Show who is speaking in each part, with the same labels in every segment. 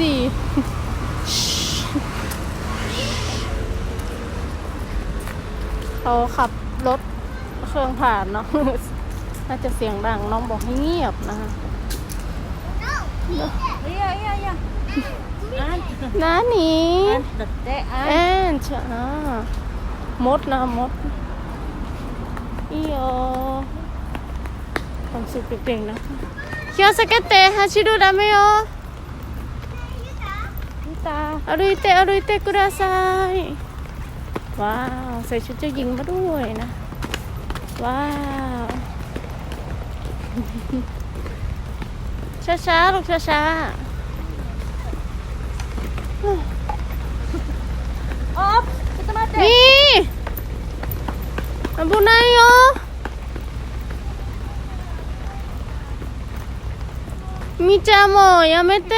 Speaker 1: สี่เขาขับรถเครื่องผ่านเนาะ น่าจะเสียงดังน้องบอกให้เงียบนะคะน้าหนี่แอนชามดนะมดอีโอความสุขเปลี่ยนๆนะเคียวสเกตเตะ
Speaker 2: ฮาชิดูดามโย
Speaker 1: 歩いて歩いてくださいว้าวใส่ชุดเจ้าหญิงมาด้วยนะ ว้าว ช้าๆลูกช้า
Speaker 2: あ、ちょっと待っ
Speaker 1: ๆ
Speaker 2: て。
Speaker 1: นี่危ないよみーちゃんもうやめて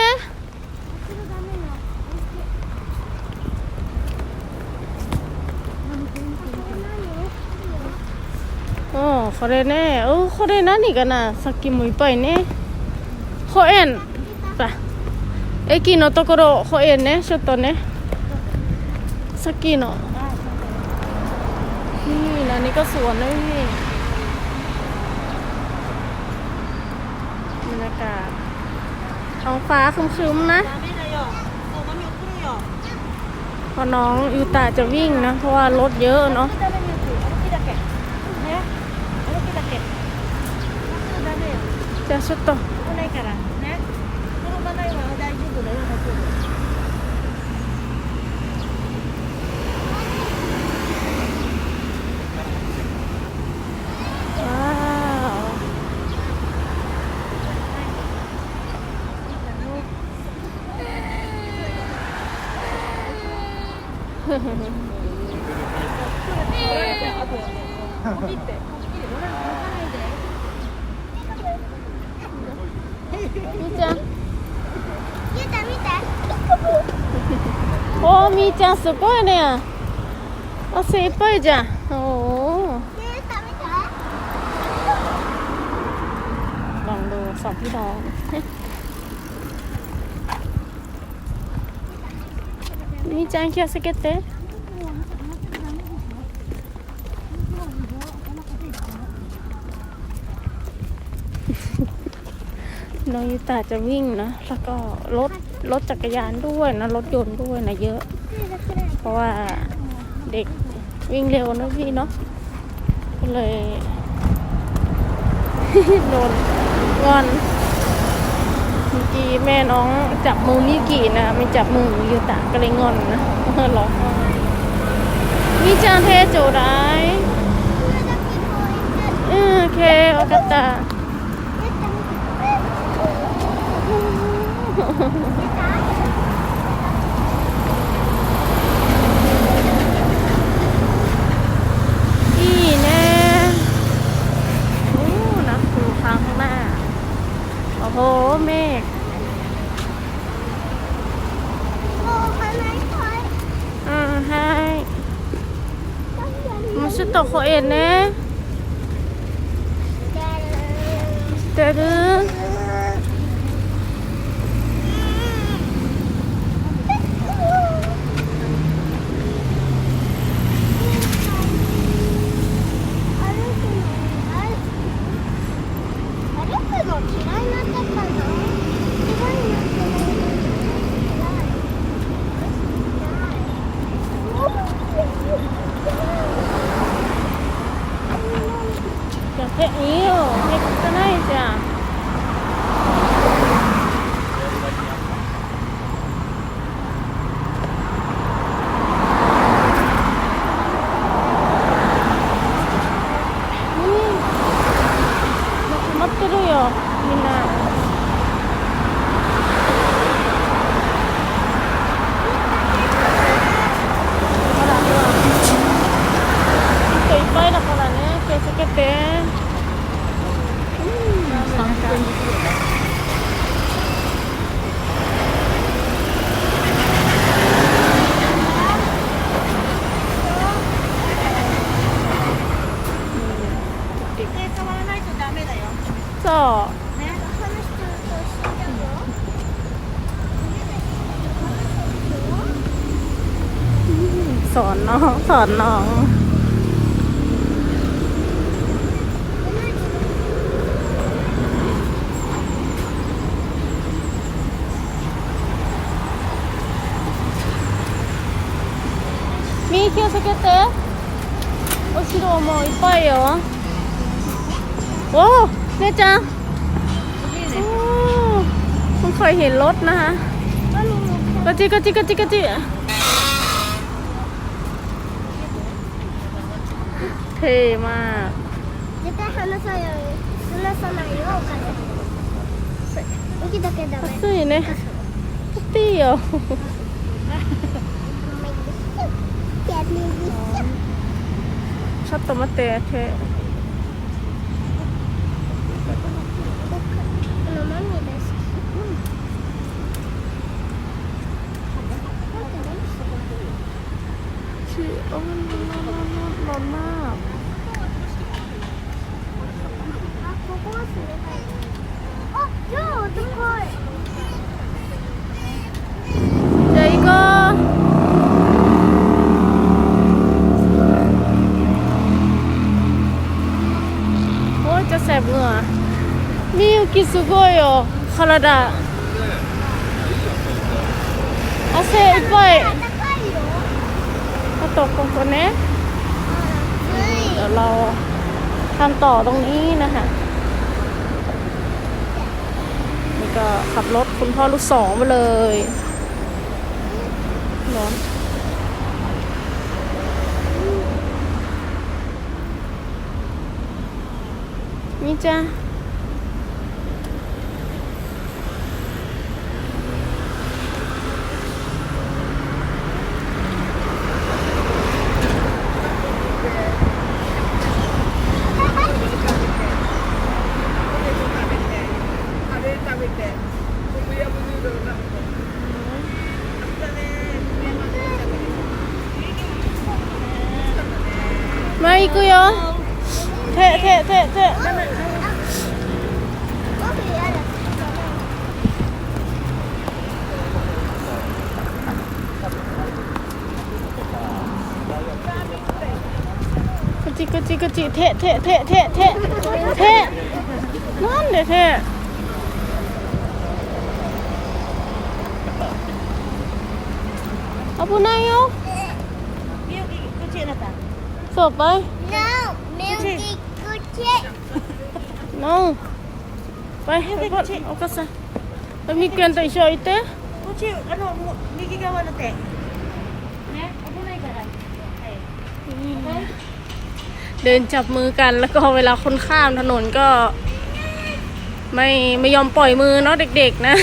Speaker 1: これねうんこれ何かなさっきもいっぱいね公園さ駅のところ公園ねちょっとねさっきのนี่นะนี่ก็สวนนะพี่บรรยากาศท้องฟ้าครึ้มๆนะ
Speaker 2: ダメだよ。もうマミ送るよ。
Speaker 1: เพอน้องยูตาจะวิ่งนะ เพราะว่ารถเยอะเนาะ
Speaker 2: じ
Speaker 1: ゃあちょっと
Speaker 2: 来ないからね転ばないわ大丈夫だよ大丈夫
Speaker 1: 切って。みーちゃんおーみーちゃんすごいね汗いっぱいじゃんおー ลองดูสองพี่น้อง みーちゃん気をつけて น้องยูตาจะวิ่งนะ แล้วก็รถรถจักรยานด้วยนะ รถยนต์ด้วยนะเยอะ เพราะว่าเด็กวิ่งเร็วนะพี่เนาะก็เลยโดนงอนเมื่อกี้แม่น้องจับมือมิกินะไม่จับมือยูตะก็เลยงอนนะร้องไห้มิจางเทโจได้อืมโอเควากาตะ อีแน่โอ้นะดูทางข้างหน้า โอ้โห เมฆอืมให้มันชุดตกโคเอ็นเนะเดือด えいいよ。めっちゃないじゃんまってるよみんな。 สอนน้องสอนน้องけてお城もいっぱおお姉ちゃん
Speaker 2: เพิ่
Speaker 1: งเคยเห็นรถนะคะกะจิกะจิกะจิกะจิเท่มาก
Speaker 3: 絶対離さない離さないよお金動きだけダメ
Speaker 1: 暑いね暑いよ
Speaker 3: やる
Speaker 1: ちょっと待って
Speaker 3: マ
Speaker 1: ママ
Speaker 3: あここは冷たいあ超高い
Speaker 1: みゆきすごいよ。体。汗いっぱい。 ตกตร
Speaker 3: งตัวนี้
Speaker 1: เดี๋ยวเราทำต่อตรงนี้นะคะนี่ก็ขับรถคุณพ่อลูกสองมาเลยร้อนนี่จ้า 行くよ。手手手手。口口手手手手手。手。なんで手？危ないよ。
Speaker 2: จบไป No music good
Speaker 1: shit No ไป
Speaker 3: ไปบดเอากระ
Speaker 1: สันไปมีเกณฑ์ตัวช่วยเต้กูชิอันนั้นมี
Speaker 2: กี่กัวันเต้เนี่ยเอาไปไหนกัน
Speaker 1: เดินจับมือกันแล้วก็เวลาคนข้ามถนนก็ ไม่ไม่ยอมปล่อยมือเนาะเด็ก ๆ นะ